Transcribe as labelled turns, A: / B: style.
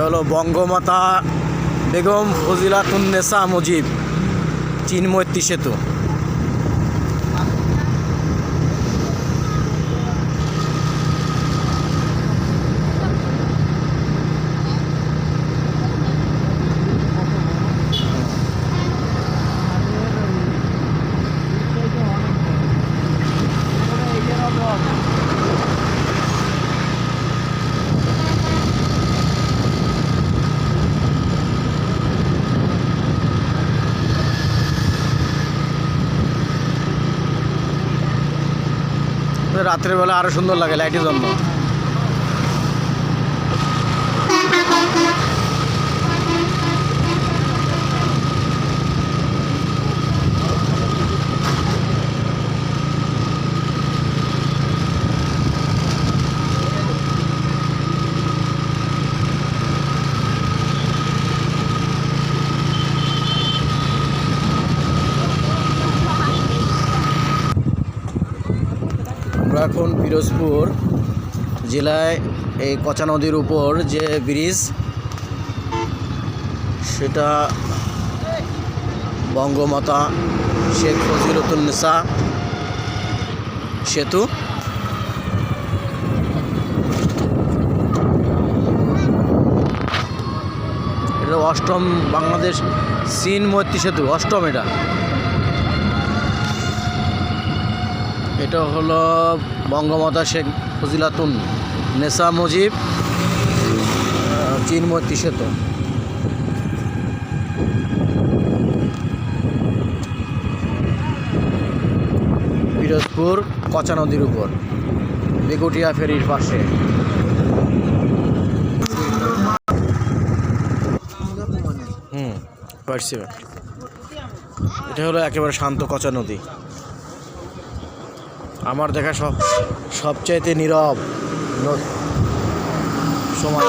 A: হলো বঙ্গমাতা বেগম ফজিলাতুন্নেসা মুজিব চিনময়ী সেতু। রাত্রের আরও আরও সুন্দর লাগে লাইটের জন্য। আমরা এখন পিরোজপুর জেলায় এই কচা নদীর উপর যে ব্রিজ, সেটা বঙ্গমাতা শেখ ফজিলতুন্নেসা সেতু। এটা অষ্টম বাংলাদেশ চীন মৈত্রী সেতু, অষ্টম এটা। এটা হলো বঙ্গমাতা শেখ ফজিলাতুন নেসা মুজিব আহ, চীনমৈত্রী সেতু পিরোজপুর কচা নদীর উপর। বেগুটিয়া ফেরির পাশে। হুম পারছি। এটা হলো একেবারে শান্ত কচা নদী। আমার দেখা সব সবচাইতে নীরব। সময়